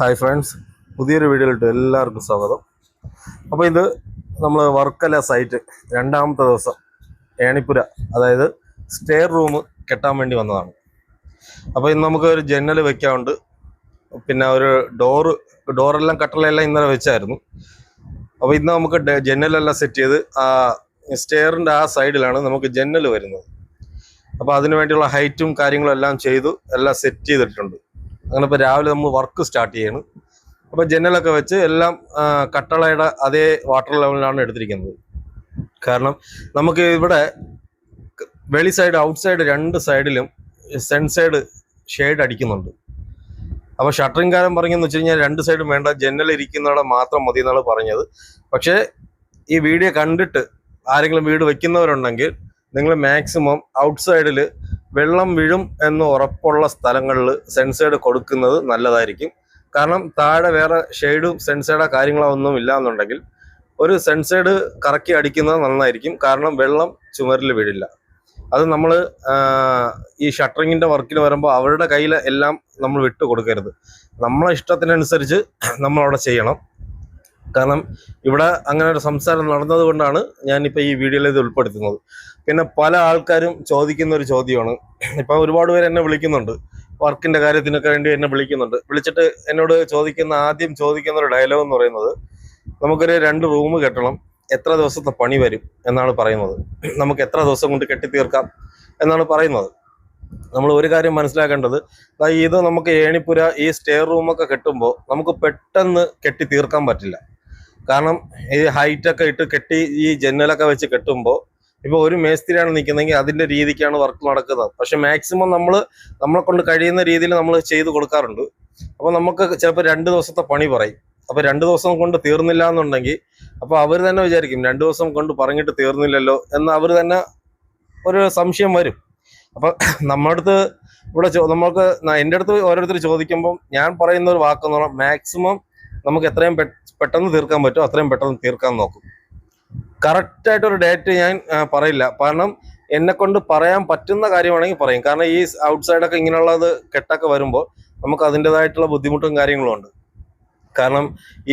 Hi friends പുതിയൊരു വീഡിയോയിലിട്ട് എല്ലാവർക്കും സ്വാഗതം. അപ്പോൾ ഇത് നമ്മൾ വർക്കല സൈറ്റ് രണ്ടാമത്തെ ദിവസം ഏണിപ്പുര അതായത് സ്റ്റെയർ റൂം കെട്ടാൻ വേണ്ടി വന്നതാണ്. അപ്പോൾ ഇന്ന് നമുക്ക് ഒരു ജനൽ വെക്കാറുണ്ട് പിന്നെ ഒരു ഡോറ് ഡോറെല്ലാം കട്ടളെല്ലാം ഇന്നലെ വെച്ചായിരുന്നു. അപ്പോൾ ഇന്ന് നമുക്ക് ജനലെല്ലാം സെറ്റ് ചെയ്ത് ആ സ്റ്റെയറിന്റെ ആ സൈഡിലാണ് നമുക്ക് ജനൽ വരുന്നത്. അപ്പോൾ അതിനു വേണ്ടിയുള്ള ഹൈറ്റും കാര്യങ്ങളും എല്ലാം ചെയ്തു എല്ലാം സെറ്റ് ചെയ്തിട്ടുണ്ട്. അങ്ങനെ ഇപ്പോൾ രാവിലെ നമ്മൾ വർക്ക് സ്റ്റാർട്ട് ചെയ്യണം. അപ്പോൾ ജനലൊക്കെ വെച്ച് എല്ലാം കട്ടളയുടെ അതേ വാട്ടർ ലെവലിലാണ് എടുത്തിരിക്കുന്നത്. കാരണം നമുക്ക് ഇവിടെ വെളി സൈഡ് ഔട്ട് സൈഡ് രണ്ട് സൈഡിലും സെൻ സൈഡ് ഷെയ്ഡ് അടിക്കുന്നുണ്ട്. അപ്പോൾ ഷട്ടറിംഗ് കാരൻ പറഞ്ഞെന്ന് വെച്ച് കഴിഞ്ഞാൽ രണ്ട് സൈഡും വേണ്ട. ജനൽ ഇരിക്കുന്നവിടെ മാത്രം മതി എന്നാണ് പറഞ്ഞത്. പക്ഷേ ഈ വീഡിയോ കണ്ടിട്ട് ആരെങ്കിലും വീട് വെക്കുന്നവരുണ്ടെങ്കിൽ നിങ്ങൾ മാക്സിമം ഔട്ട് സൈഡിൽ വെള്ളം വീഴും എന്ന് ഉറപ്പുള്ള സ്ഥലങ്ങളിൽ സെൻസേഡ് കൊടുക്കുന്നത് നല്ലതായിരിക്കും. കാരണം താഴെ വേറെ ഷെയ്ഡും സെൻസൈഡോ കാര്യങ്ങളോ ഒന്നും ഇല്ല എന്നുണ്ടെങ്കിൽ ഒരു സെൻസേഡ് കറക്കി അടിക്കുന്നത് നന്നായിരിക്കും. കാരണം വെള്ളം ചുമരിൽ വീഴില്ല. അത് നമ്മൾ ഈ ഷട്ടറിങ്ങിന്റെ വർക്കിന് വരുമ്പോൾ അവരുടെ കയ്യിൽ എല്ലാം നമ്മൾ വിട്ടു കൊടുക്കരുത് നമ്മളെ ഇഷ്ടത്തിനനുസരിച്ച് നമ്മളവിടെ ചെയ്യണം. കാരണം ഇവിടെ അങ്ങനെ ഒരു സംസാരം നടന്നത് കൊണ്ടാണ് ഞാനിപ്പോൾ ഈ വീഡിയോയിൽ ഇത് ഉൾപ്പെടുത്തുന്നത്. പിന്നെ പല ആൾക്കാരും ചോദിക്കുന്ന ഒരു ചോദ്യമാണ്. ഇപ്പം ഒരുപാട് പേര് എന്നെ വിളിക്കുന്നുണ്ട്. വർക്കിന്റെ കാര്യത്തിനൊക്കെ വേണ്ടി എന്നെ വിളിക്കുന്നുണ്ട്. വിളിച്ചിട്ട് എന്നോട് ചോദിക്കുന്ന ആദ്യം ചോദിക്കുന്ന ഒരു ഡയലോഗ് എന്ന് പറയുന്നത് നമുക്കൊരു രണ്ട് റൂം കെട്ടണം. എത്ര ദിവസത്തെ പണി വരും? എന്നാണ് പറയുന്നത്. നമുക്ക് എത്ര ദിവസം കൊണ്ട് കെട്ടിത്തീർക്കാം? എന്നാണ് പറയുന്നത്. നമ്മൾ ഒരു കാര്യം മനസ്സിലാക്കേണ്ടത് ഇത് നമുക്ക് ഏണിപ്പുര ഈ സ്റ്റേ റൂമൊക്കെ കെട്ടുമ്പോൾ നമുക്ക് പെട്ടെന്ന് കെട്ടി തീർക്കാൻ പറ്റില്ല. കാരണം ഈ ഹൈറ്റ് ഒക്കെ ഇട്ട് കെട്ടി ഈ ജനലൊക്കെ വെച്ച് കെട്ടുമ്പോൾ ഇപ്പൊ ഒരു മേസ്തിരിയാണ് നിൽക്കുന്നതെങ്കിൽ അതിന്റെ രീതിക്കാണ് വർക്ക് നടക്കുന്നത്. പക്ഷെ മാക്സിമം നമ്മൾ നമ്മളെ കൊണ്ട് കഴിയുന്ന രീതിയിൽ നമ്മൾ ചെയ്ത് കൊടുക്കാറുണ്ട്. അപ്പോൾ നമുക്ക് ചിലപ്പോൾ രണ്ട് ദിവസത്തെ പണി പറയും. അപ്പോൾ രണ്ട് ദിവസം കൊണ്ട് തീർന്നില്ല എന്നുണ്ടെങ്കിൽ അപ്പോൾ അവർ തന്നെ വിചാരിക്കും രണ്ട് ദിവസം കൊണ്ട് പറഞ്ഞിട്ട് തീർന്നില്ലല്ലോ എന്ന് അവർ തന്നെ ഒരു സംശയം വരും. അപ്പൊ നമ്മുടെ അടുത്ത് ഇവിടെ നമ്മൾക്ക് എന്റെ അടുത്ത് ഓരോരുത്തർ ചോദിക്കുമ്പോൾ ഞാൻ പറയുന്ന ഒരു വാക്കെന്ന് പറഞ്ഞാൽ മാക്സിമം നമുക്ക് എത്രയും പെട്ടെന്ന് തീർക്കാൻ പറ്റുമോ അത്രയും പെട്ടെന്ന് തീർക്കാൻ നോക്കും. കറക്റ്റായിട്ടൊരു ഡേറ്റ് ഞാൻ പറയില്ല. കാരണം എന്നെ കൊണ്ട് പറയാൻ പറ്റുന്ന കാര്യമാണെങ്കിൽ പറയും. കാരണം ഈ ഔട്ട് സൈഡൊക്കെ ഇങ്ങനെയുള്ളത് കെട്ടൊക്കെ വരുമ്പോൾ നമുക്ക് അതിന്റെതായിട്ടുള്ള ബുദ്ധിമുട്ടും കാര്യങ്ങളും ഉണ്ട്. കാരണം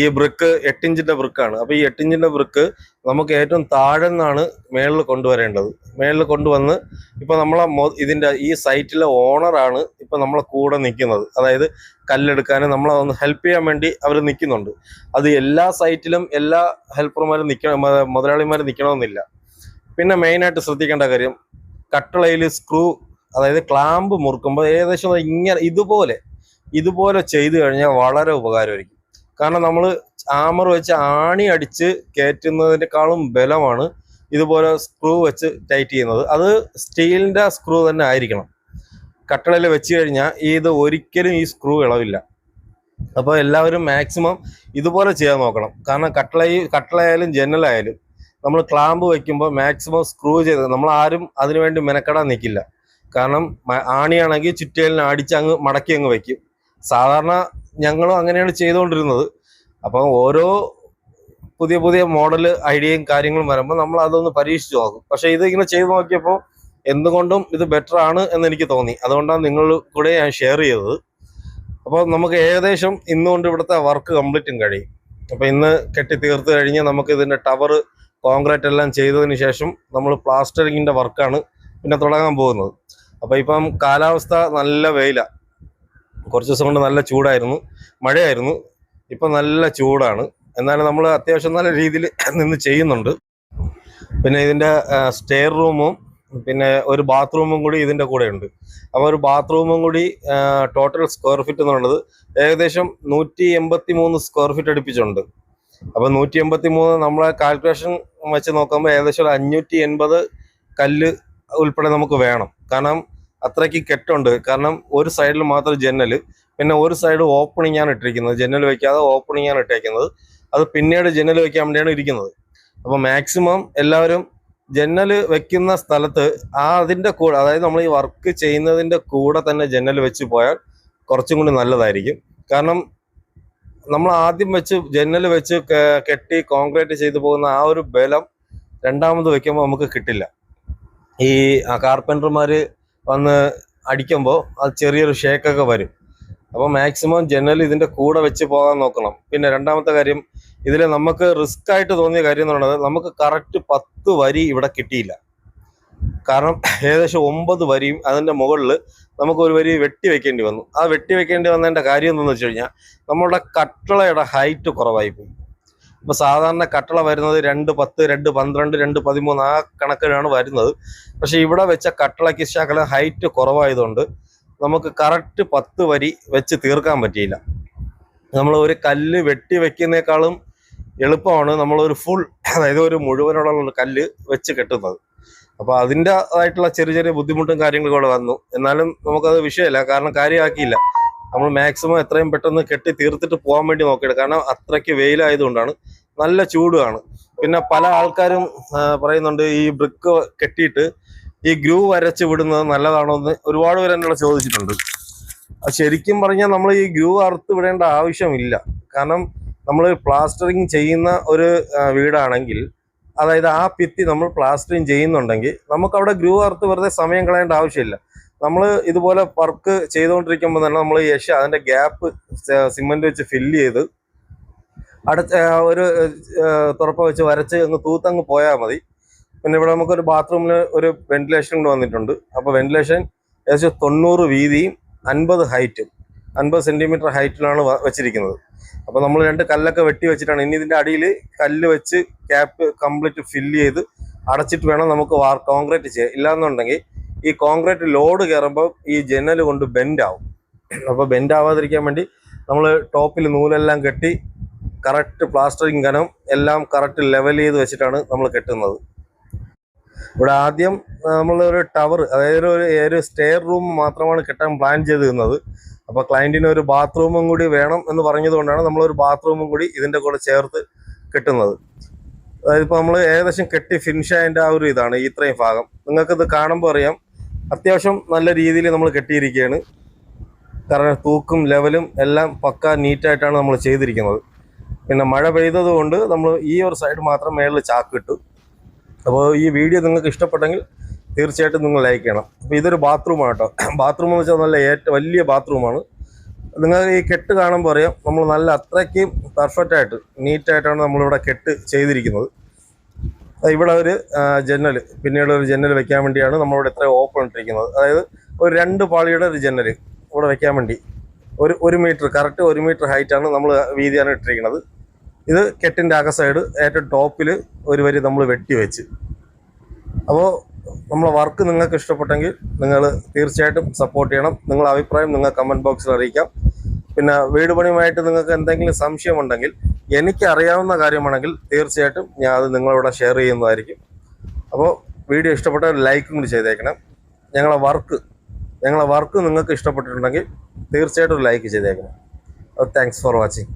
ഈ ബ്രിക്ക് എട്ടിഞ്ചിന്റെ ബ്രിക്കാണ് അപ്പൊ ഈ എട്ടിഞ്ചിന്റെ ബ്രിക്ക് നമുക്ക് ഏറ്റവും താഴെ നിന്നാണ് മേളിൽ കൊണ്ടുവരേണ്ടത്. മേളിൽ കൊണ്ടുവന്ന് ഇപ്പൊ നമ്മളെ ഇതിന്റെ ഈ സൈറ്റിലെ ഓണറാണ് ഇപ്പൊ നമ്മളെ കൂടെ നിൽക്കുന്നത് അതായത് കല്ലെടുക്കാനും നമ്മളെ ഒന്ന് ഹെൽപ്പ് ചെയ്യാൻ വേണ്ടി അവർ നിൽക്കുന്നുണ്ട് അത് എല്ലാ സൈറ്റിലും എല്ലാ ഹെൽപ്പർമാരും നിൽക്കണം മുതലാളിമാരും നിൽക്കണമെന്നില്ല പിന്നെ മെയിനായിട്ട് ശ്രദ്ധിക്കേണ്ട കാര്യം കട്ടളയിൽ സ്ക്രൂ അതായത് ക്ലാമ്പ് മുറുക്കുമ്പോൾ ഏകദേശം ഇങ്ങനെ ഇതുപോലെ ഇതുപോലെ ചെയ്തു കഴിഞ്ഞാൽ വളരെ ഉപകാരമായിരിക്കും. കാരണം നമ്മൾ ആമർ വെച്ച് ആണി അടിച്ച് കയറ്റുന്നതിനേക്കാളും ബലമാണ് ഇതുപോലെ സ്ക്രൂ വെച്ച് ടൈറ്റ് ചെയ്യുന്നത്. അത് സ്റ്റീലിന്റെ സ്ക്രൂ തന്നെ ആയിരിക്കണം. കട്ടളയിൽ വെച്ച് കഴിഞ്ഞാൽ ഇത് ഒരിക്കലും ഈ സ്ക്രൂ ഇളവില്ല. അപ്പോൾ എല്ലാവരും മാക്സിമം ഇതുപോലെ ചെയ്യാൻ നോക്കണം. കാരണം കട്ടളയിൽ കട്ടളയായാലും ജനലായാലും നമ്മൾ ക്ലാമ്പ് വയ്ക്കുമ്പോൾ മാക്സിമം സ്ക്രൂ ചെയ്ത് നമ്മൾ ആരും അതിനുവേണ്ടി മെനക്കെടാൻ നിൽക്കില്ല കാരണം ആണിയാണെങ്കിൽ ചുറ്റേലിനെ അടിച്ച് അങ്ങ് മടക്കി അങ്ങ് വെക്കും. സാധാരണ ഞങ്ങളും അങ്ങനെയാണ് ചെയ്തുകൊണ്ടിരുന്നത്. അപ്പം ഓരോ പുതിയ പുതിയ മോഡൽ ഐഡിയയും കാര്യങ്ങളും വരുമ്പോൾ നമ്മൾ അതൊന്ന് പരീക്ഷിച്ചു നോക്കും. പക്ഷെ ഇത് ഇങ്ങനെ ചെയ്ത് നോക്കിയപ്പോൾ എന്തുകൊണ്ടും ഇത് ബെറ്റർ ആണ് എന്ന് എനിക്ക് തോന്നി. അതുകൊണ്ടാണ് നിങ്ങൾ കൂടെ ഞാൻ ഷെയർ ചെയ്തത്. അപ്പോൾ നമുക്ക് ഏകദേശം ഇന്നുകൊണ്ട് ഇവിടുത്തെ വർക്ക് കംപ്ലീറ്റും കഴിയും. അപ്പോൾ ഇന്ന് കെട്ടി തീർത്ത് കഴിഞ്ഞ് നമുക്ക് ഇതിന്റെ ടവർ കോൺക്രീറ്റ് എല്ലാം ചെയ്തതിന് ശേഷം നമ്മൾ പ്ലാസ്റ്ററിങ്ങിന്റെ വർക്കാണ് പിന്നെ തുടങ്ങാൻ പോകുന്നത്. അപ്പോൾ ഇപ്പം കാലാവസ്ഥ നല്ല വെയിലാണ് കുറച്ച് ദിവസം കൊണ്ട് നല്ല ചൂടായിരുന്നു. മഴയായിരുന്നു. ഇപ്പം നല്ല ചൂടാണ്. എന്നാലും നമ്മൾ അത്യാവശ്യം നല്ല രീതിയിൽ നിന്ന് ചെയ്യുന്നുണ്ട്. പിന്നെ ഇതിന്റെ സ്റ്റെയർ റൂമും പിന്നെ ഒരു ബാത്റൂമും കൂടി ഇതിന്റെ കൂടെ ഉണ്ട്. അപ്പോൾ ഒരു ബാത്റൂമും കൂടി ടോട്ടൽ സ്ക്വയർ ഫീറ്റ് എന്ന് പറയുന്നത് ഏകദേശം നൂറ്റി എൺപത്തി മൂന്ന് സ്ക്വയർ ഫീറ്റ് അടുപ്പിച്ചുണ്ട്. അപ്പോൾ നൂറ്റി എൺപത്തി മൂന്ന് നമ്മളെ കാൽക്കുലേഷൻ വെച്ച് നോക്കുമ്പോൾ ഏകദേശം ഒരു അഞ്ഞൂറ്റി എൺപത് കല്ല് ഉൾപ്പെടെ നമുക്ക് വേണം. കാരണം അത്രയ്ക്ക് കെട്ടുണ്ട്. കാരണം ഒരു സൈഡിൽ മാത്രം ജനൽ പിന്നെ ഒരു സൈഡ് ഓപ്പണിംഗ് ആണ് ഇട്ടിരിക്കുന്നത്. ജനൽ വെക്കാതെ ഓപ്പണിംഗ് ആണ് ഇട്ടേക്കുന്നത്. അത് പിന്നീട് ജനൽ വെക്കാൻ വേണ്ടിയാണ് ഇരിക്കുന്നത്. അപ്പോൾ മാക്സിമം എല്ലാവരും ജനൽ വെക്കുന്ന സ്ഥലത്ത് ആ അതിന്റെ കൂടെ അതായത് നമ്മൾ ഈ വർക്ക് ചെയ്യുന്നതിന്റെ കൂടെ തന്നെ ജനൽ വെച്ച് പോയാൽ കുറച്ചും കൂടി നല്ലതായിരിക്കും. കാരണം നമ്മൾ ആദ്യം വെച്ച് ജനൽ വെച്ച് കെട്ടി കോൺക്രീറ്റ് ചെയ്തു പോകുന്ന ആ ഒരു ബലം രണ്ടാമത് വെക്കുമ്പോൾ നമുക്ക് കിട്ടില്ല. ഈ കാർപ്പന്റർമാർ വന്ന് അടിക്കുമ്പോൾ അത് ചെറിയൊരു ഷേക്കൊക്കെ വരും. അപ്പോൾ മാക്സിമം ജനൽ ഇതിന്റെ കൂടെ വെച്ച് പോകാൻ നോക്കണം. പിന്നെ രണ്ടാമത്തെ കാര്യം ഇതിൽ നമുക്ക് റിസ്ക് ആയിട്ട് തോന്നിയ കാര്യം എന്ന് പറയുന്നത് നമുക്ക് കറക്റ്റ് പത്ത് വരി ഇവിടെ കിട്ടിയില്ല. കാരണം ഏകദേശം ഒമ്പത് വരിയും അതിന്റെ മുകളിൽ നമുക്ക് ഒരു വരി വെട്ടി വെക്കേണ്ടി വന്നു. ആ വെട്ടി വെക്കേണ്ടി വന്നതിന്റെ കാര്യം എന്തെന്ന് വെച്ച് കഴിഞ്ഞാൽ നമ്മളുടെ കട്ടളയുടെ ഹൈറ്റ് കുറവായി ഇപ്പൊ സാധാരണ കട്ടള വരുന്നത് രണ്ട് പത്ത് രണ്ട് പന്ത്രണ്ട് രണ്ട് പതിമൂന്ന് ആ കണക്കിലാണ് വരുന്നത്. പക്ഷെ ഇവിടെ വെച്ച കട്ടളയ്ക്ക് ശകലം ഹൈറ്റ് കുറവായതുകൊണ്ട് നമുക്ക് കറക്റ്റ് പത്ത് വരി വെച്ച് തീർക്കാൻ പറ്റിയില്ല. നമ്മൾ ഒരു കല്ല് വെട്ടി വെക്കുന്നേക്കാളും എളുപ്പമാണ് നമ്മളൊരു ഫുൾ അതായത് ഒരു മുഴുവനുള്ള കല്ല് വെച്ച് കെട്ടുന്നത്. അപ്പോൾ അതിന്റെതായിട്ടുള്ള ചെറിയ ചെറിയ ബുദ്ധിമുട്ടും കാര്യങ്ങളും കൂടെ വന്നു. എന്നാലും നമുക്കത് വിഷയമല്ല കാരണം കാര്യമാക്കിയില്ല. നമ്മൾ മാക്സിമം എത്രയും പെട്ടെന്ന് കെട്ടി തീർത്തിട്ട് പോകാൻ വേണ്ടി നോക്കിയത് കാരണം അത്രയ്ക്ക് വെയിലായതുകൊണ്ടാണ്. നല്ല ചൂടുമാണ്. പിന്നെ പല ആൾക്കാരും പറയുന്നുണ്ട് ഈ ബ്രിക്ക് കെട്ടിയിട്ട് ഈ ഗ്രൂ വരച്ച് വിടുന്നത് നല്ലതാണോ എന്ന് ഒരുപാട് പേര് എന്നോട് ചോദിച്ചിട്ടുണ്ട്. ശരിക്കും പറഞ്ഞാൽ നമ്മൾ ഈ ഗ്രൂ അറുത്ത് വിടേണ്ട ആവശ്യമില്ല. കാരണം നമ്മൾ പ്ലാസ്റ്ററിങ് ചെയ്യുന്ന ഒരു വീടാണെങ്കിൽ അതായത് ആ ഭിത്തി നമ്മൾ പ്ലാസ്റ്ററിങ് ചെയ്യുന്നുണ്ടെങ്കിൽ നമുക്ക് അവിടെ അറുത്ത് വെറുതെ സമയം കളയേണ്ട ആവശ്യമില്ല. നമ്മൾ ഇതുപോലെ വർക്ക് ചെയ്തുകൊണ്ടിരിക്കുമ്പോൾ തന്നെ നമ്മൾ യശ അതിന്റെ ഗ്യാപ്പ് സിമെന്റ് വെച്ച് ഫില്ല് ചെയ്ത് അടുത്ത ഒരു തുറപ്പ് തുറപ്പ വെച്ച് വരച്ച് അങ്ങ് തൂത്തങ്ങ് പോയാൽ മതി. പിന്നെ ഇവിടെ നമുക്കൊരു ബാത്റൂമിൽ ഒരു വെന്റിലേഷൻ കൊണ്ട് വന്നിട്ടുണ്ട്. അപ്പോൾ വെന്റിലേഷൻ ഏകദേശം തൊണ്ണൂറ് വീതിയും അൻപത് ഹൈറ്റും അൻപത് സെന്റിമീറ്റർ ഹൈറ്റിലാണ് വെച്ചിരിക്കുന്നത്. അപ്പോൾ നമ്മൾ രണ്ട് കല്ലൊക്കെ വെട്ടി വെച്ചിട്ടാണ്. ഇനി ഇതിന്റെ അടിയിൽ കല്ല് വെച്ച് ക്യാപ്പ് കംപ്ലീറ്റ് ഫില്ല് ചെയ്ത് അടച്ചിട്ട് വേണം നമുക്ക് വാർ കോൺക്രീറ്റ് ചെയ്യാം ഇല്ലാന്നുണ്ടെങ്കിൽ ഈ കോൺക്രീറ്റ് ലോഡ് കയറുമ്പോൾ ഈ ജനൽ കൊണ്ട് ബെൻഡ് ആവും അപ്പോൾ ബെൻഡ് ആവാതിരിക്കാൻ വേണ്ടി നമ്മൾ ടോപ്പിൽ നൂലെല്ലാം കെട്ടി കറക്റ്റ് പ്ലാസ്റ്ററിങ് കനം എല്ലാം കറക്റ്റ് ലെവൽ ചെയ്ത് വെച്ചിട്ടാണ് നമ്മൾ കെട്ടുന്നത്. ഇവിടെ ആദ്യം നമ്മൾ ഒരു ടവർ അതായത് ഒരു ഒരു സ്റ്റെയർ റൂം മാത്രമാണ് കെട്ടാൻ പ്ലാൻ ചെയ്തിരുന്നത്. അപ്പോൾ ക്ലയന്റിന് ഒരു ബാത്റൂമും കൂടി വേണം എന്ന് പറഞ്ഞതുകൊണ്ടാണ് നമ്മൾ ഒരു ബാത്റൂമും കൂടി ഇതിന്റെ കൂടെ ചേർത്ത് കെട്ടുന്നത്. അതായത് ഇപ്പോൾ നമ്മൾ ഏകദേശം കെട്ടി ഫിനിഷ് ആയതിന്റെ ആ ഒരു ഇതാണ് ഇത്രയും ഭാഗം. നിങ്ങൾക്കിത് കാണുമ്പോൾ അറിയാം അത്യാവശ്യം നല്ല രീതിയിൽ നമ്മൾ കെട്ടിയിരിക്കുകയാണ്. കാരണം തൂക്കും ലെവലും എല്ലാം പക്ക നീറ്റായിട്ടാണ് നമ്മൾ ചെയ്തിരിക്കുന്നത്. പിന്നെ മഴ പെയ്തത് കൊണ്ട് നമ്മൾ ഈ ഒരു സൈഡ് മാത്രം മേളിൽ ചാക്കിട്ടു. അപ്പോൾ ഈ വീഡിയോ നിങ്ങൾക്ക് ഇഷ്ടപ്പെട്ടെങ്കിൽ തീർച്ചയായിട്ടും നിങ്ങൾ ലൈക്ക് ചെയ്യണം. അപ്പോൾ ഇതൊരു ബാത്റൂമാണ് കേട്ടോ. ബാത്റൂം എന്ന് വെച്ചാൽ നല്ല ഏറ്റവും വലിയ ബാത്റൂമാണ് നിങ്ങൾ ഈ കെട്ട് കാണുമ്പോൾ അറിയാം നമ്മൾ നല്ല അത്രയ്ക്കും പെർഫെക്റ്റായിട്ട് നീറ്റായിട്ടാണ് നമ്മളിവിടെ കെട്ട് ചെയ്തിരിക്കുന്നത്. ഇവിടെ ഒരു ജനൽ പിന്നീട് ഒരു ജനൽ വെക്കാൻ വേണ്ടിയാണ് നമ്മളിവിടെ ഇത്ര ഓപ്പൺ ഇട്ടിരിക്കുന്നത്. അതായത് ഒരു രണ്ട് പാളിയുടെ ഒരു ജനൽ ഇവിടെ വെക്കാൻ വേണ്ടി. ഒരു ഒരു മീറ്റർ കറക്റ്റ് ഒരു മീറ്റർ ഹൈറ്റാണ് നമ്മൾ വീതിയാണ് ഇട്ടിരിക്കുന്നത്. ഇത് കെട്ടിന്റെ അക സൈഡ് ഏറ്റവും ടോപ്പിൽ ഒരു വരി നമ്മൾ വെട്ടി വെച്ച്. അപ്പോൾ നമ്മളെ വർക്ക് നിങ്ങൾക്ക് ഇഷ്ടപ്പെട്ടെങ്കിൽ നിങ്ങൾ തീർച്ചയായിട്ടും സപ്പോർട്ട് ചെയ്യണം. നിങ്ങളുടെ അഭിപ്രായം നിങ്ങൾ കമന്റ് ബോക്സിൽ അറിയിക്കാം. പിന്നെ വീട് പണിയുമായിട്ട് നിങ്ങൾക്ക് എന്തെങ്കിലും സംശയമുണ്ടെങ്കിൽ എനിക്ക് അറിയാവുന്ന കാര്യമാണെങ്കിൽ തീർച്ചയായിട്ടും ഞാൻ അത് നിങ്ങളിവിടെ ഷെയർ ചെയ്യുന്നതായിരിക്കും. അപ്പോൾ വീഡിയോ ഇഷ്ടപ്പെട്ട ലൈക്കും കൂടി ചെയ്തേക്കണം. ഞങ്ങളെ വർക്ക് ഞങ്ങളെ വർക്ക് നിങ്ങൾക്ക് ഇഷ്ടപ്പെട്ടിട്ടുണ്ടെങ്കിൽ തീർച്ചയായിട്ടും ഒരു ലൈക്ക് ചെയ്തേക്കണം. അപ്പോൾ താങ്ക്സ് ഫോർ വാച്ചിങ്